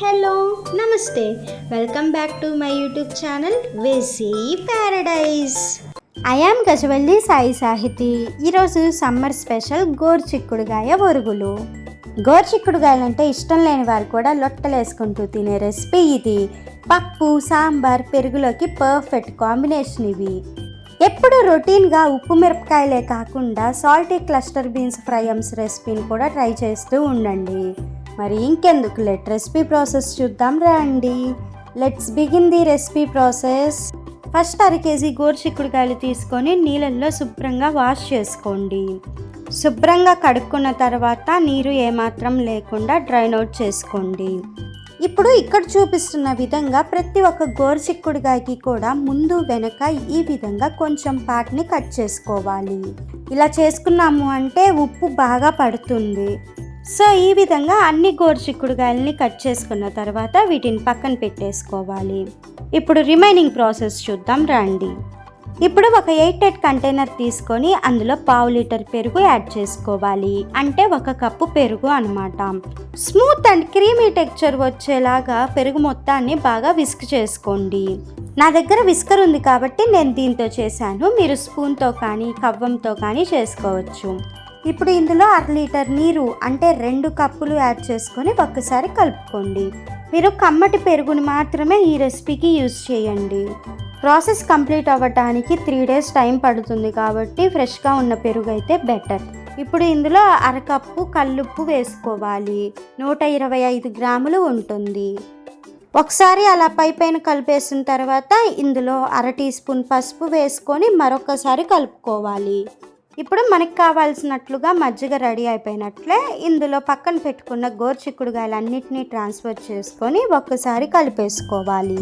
Hello నమస్తే. Welcome back to my YouTube channel వెసీ paradise I am Gajavalli Sai Sahithi ఈరోజు summer special గోరుచిక్కుడుగాయ ఒరుగులు. గోరుచిక్కుడుగాయలు అంటే ఇష్టం లేని వారు కూడా లొట్టలేసుకుంటూ తినే రెసిపీ ఇది. పప్పు సాంబార్ పెరుగులోకి పర్ఫెక్ట్ కాంబినేషన్ ఇవి. ఎప్పుడు రొటీన్గా ఉప్పు మిరపకాయలే కాకుండా సాల్టీ క్లస్టర్ బీన్స్ ఫ్రైమ్స్ రెసిపీని కూడా ట్రై చేస్తూ ఉండండి. మరి ఇంకెందుకు? లెట్ రెసిపీ ప్రాసెస్ చూద్దాం రండి. Let's begin the recipe process first అర కేజీ గోరుచిక్కుడుకాయలు తీసుకొని నీళ్ళల్లో శుభ్రంగా వాష్ చేసుకోండి. శుభ్రంగా కడుక్కున్న తర్వాత నీరు ఏమాత్రం లేకుండా డ్రైన్ అవుట్ చేసుకోండి. ఇప్పుడు ఇక్కడ చూపిస్తున్న విధంగా ప్రతి ఒక్క గోరుచిక్కుడుగాయకి కూడా ముందు వెనక ఈ విధంగా కొంచెం పార్ట్ని కట్ చేసుకోవాలి. ఇలా చేసుకున్నాము అంటే ఉప్పు బాగా పడుతుంది. సో ఈ విధంగా అన్ని గోరుచిక్కుడుగాయల్ని కట్ చేసుకున్న తర్వాత వీటిని పక్కన పెట్టేసుకోవాలి. ఇప్పుడు రిమైనింగ్ ప్రాసెస్ చూద్దాం రండి. ఇప్పుడు ఒక ఎయిట్ ఎయిట్ కంటైనర్ తీసుకొని అందులో పావు లీటర్ పెరుగు యాడ్ చేసుకోవాలి. అంటే ఒక కప్పు పెరుగు అనమాట స్మూత్ అండ్ క్రీమీ టెక్చర్ వచ్చేలాగా పెరుగు మొత్తాన్ని బాగా విస్క్ చేసుకోండి. నా దగ్గర విస్కర్ ఉంది కాబట్టి నేను దీంతో చేశాను. మీరు స్పూన్తో కానీ కవ్వంతో కానీ చేసుకోవచ్చు. ఇప్పుడు ఇందులో అర లీటర్ నీరు అంటే రెండు కప్పులు యాడ్ చేసుకొని ఒక్కసారి కలుపుకోండి. మీరు కమ్మటి పెరుగుని మాత్రమే ఈ రెసిపీకి యూజ్ చేయండి. ప్రాసెస్ కంప్లీట్ అవ్వటానికి త్రీ డేస్ టైం పడుతుంది కాబట్టి ఫ్రెష్గా ఉన్న పెరుగు అయితే బెటర్. ఇప్పుడు ఇందులో అరకప్పు కల్లుప్పు వేసుకోవాలి. నూట ఇరవై ఐదు గ్రాములు ఉంటుంది. ఒకసారి అలా పై పైన కలిపేసిన తర్వాత ఇందులో అర టీ స్పూన్ పసుపు వేసుకొని మరొకసారి కలుపుకోవాలి. ఇప్పుడు మనకి కావాల్సినట్లుగా మజ్జిగ రెడీ అయిపోయినట్లే ఇందులో పక్కన పెట్టుకున్న గోరుచిక్కుడుగాయలన్నిటినీ ట్రాన్స్ఫర్ చేసుకొని ఒక్కసారి కలిపేసుకోవాలి.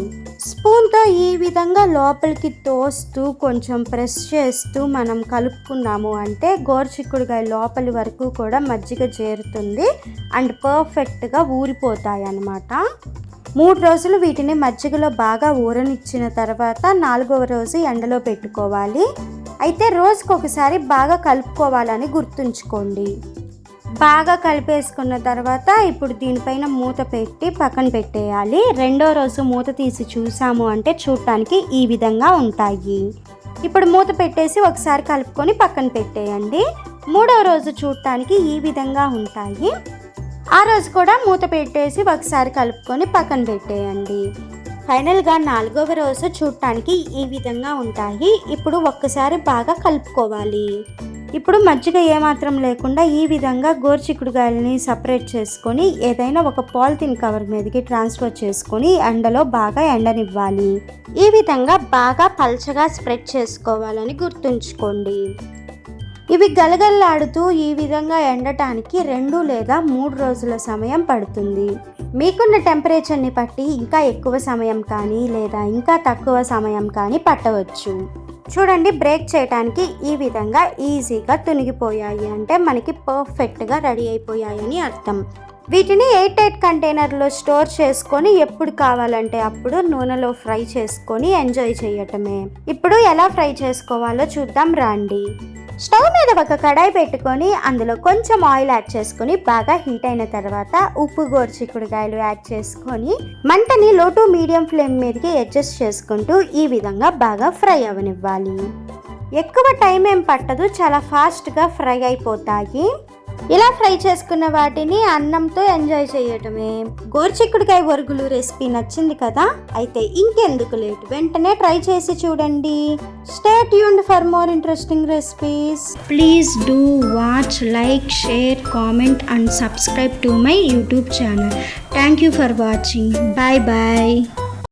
స్పూన్తో ఈ విధంగా లోపలికి తోస్తూ కొంచెం ప్రెస్ చేస్తూ మనం కలుపుకున్నాము అంటే గోరుచిక్కుడుగాయ లోపలి వరకు కూడా మజ్జిగ చేరుతుంది అండ్ పర్ఫెక్ట్గా ఊరిపోతాయి అన్నమాట మూడు రోజులు వీటిని మజ్జిగలో బాగా ఊరనిచ్చిన తర్వాత నాలుగవ రోజు ఎండలో పెట్టుకోవాలి. అయితే రోజుకు ఒకసారి బాగా కలుపుకోవాలని గుర్తుంచుకోండి. బాగా కలిపేసుకున్న తర్వాత ఇప్పుడు దీనిపైన మూత పెట్టి పక్కన పెట్టేయాలి. రెండో రోజు మూత తీసి చూసాము అంటే చూడటానికి ఈ విధంగా ఉంటాయి. ఇప్పుడు మూత పెట్టేసి ఒకసారి కలుపుకొని పక్కన పెట్టేయండి. మూడో రోజు చూడటానికి ఈ విధంగా ఉంటాయి. ఆ రోజు కూడా మూత పెట్టేసి ఒకసారి కలుపుకొని పక్కన పెట్టేయండి. ఫైనల్గా నాలుగవ రోజు చూడటానికి ఈ విధంగా ఉంటాయి. ఇప్పుడు ఒక్కసారి బాగా కలుపుకోవాలి. ఇప్పుడు మజ్జిగ ఏమాత్రం లేకుండా ఈ విధంగా గోరుచిక్కుడుగాయలని సపరేట్ చేసుకొని ఏదైనా ఒక పాలిథిన్ కవర్ మీదకి ట్రాన్స్ఫర్ చేసుకొని ఎండలో బాగా ఎండనివ్వాలి. ఈ విధంగా బాగా పల్చగా స్ప్రెడ్ చేసుకోవాలని గుర్తుంచుకోండి. ఇవి గలగల్లాడుతూ ఈ విధంగా ఎండటానికి రెండు లేదా మూడు రోజుల సమయం పడుతుంది. మీకున్న టెంపరేచర్ని బట్టి ఇంకా ఎక్కువ సమయం కానీ లేదా ఇంకా తక్కువ సమయం కానీ పట్టవచ్చు. చూడండి బ్రేక్ చేయడానికి ఈ విధంగా ఈజీగా తునిగిపోయాయి. అంటే మనకి పర్ఫెక్ట్గా రెడీ అయిపోయాయని అర్థం. వీటిని ఎయిట్ ఎయిట్ కంటైనర్లో స్టోర్ చేసుకొని ఎప్పుడు కావాలంటే అప్పుడు నూనెలో ఫ్రై చేసుకొని ఎంజాయ్ చేయటమే. ఇప్పుడు ఎలా ఫ్రై చేసుకోవాలో చూద్దాం రండి. స్టవ్ మీద ఒక కడాయి పెట్టుకొని అందులో కొంచెం ఆయిల్ యాడ్ చేసుకొని బాగా హీట్ అయిన తర్వాత ఉప్పు గోరుచిక్కుడుకాయలు యాడ్ చేసుకొని మంటని లో టు మీడియం ఫ్లేమ్ మీదకి అడ్జస్ట్ చేసుకుంటూ ఈ విధంగా బాగా ఫ్రై అవనివ్వాలి. ఎక్కువ టైం ఏం పట్టదు చాలా ఫాస్ట్గా ఫ్రై అయిపోతాయి. ఇలా ఫ్రై చేసుకున్న వాటిని అన్నంతో ఎంజాయ్ చేయటమే. గోరుచిక్కుడుకాయ వరుగులు రెసిపీ నచ్చింది కదా? అయితే ఇంకెందుకు లేట్? వెంటనే ట్రై చేసి చూడండి. Stay tuned for more interesting recipes please do watch like share comment and subscribe to my YouTube channel thank you for watching bye bye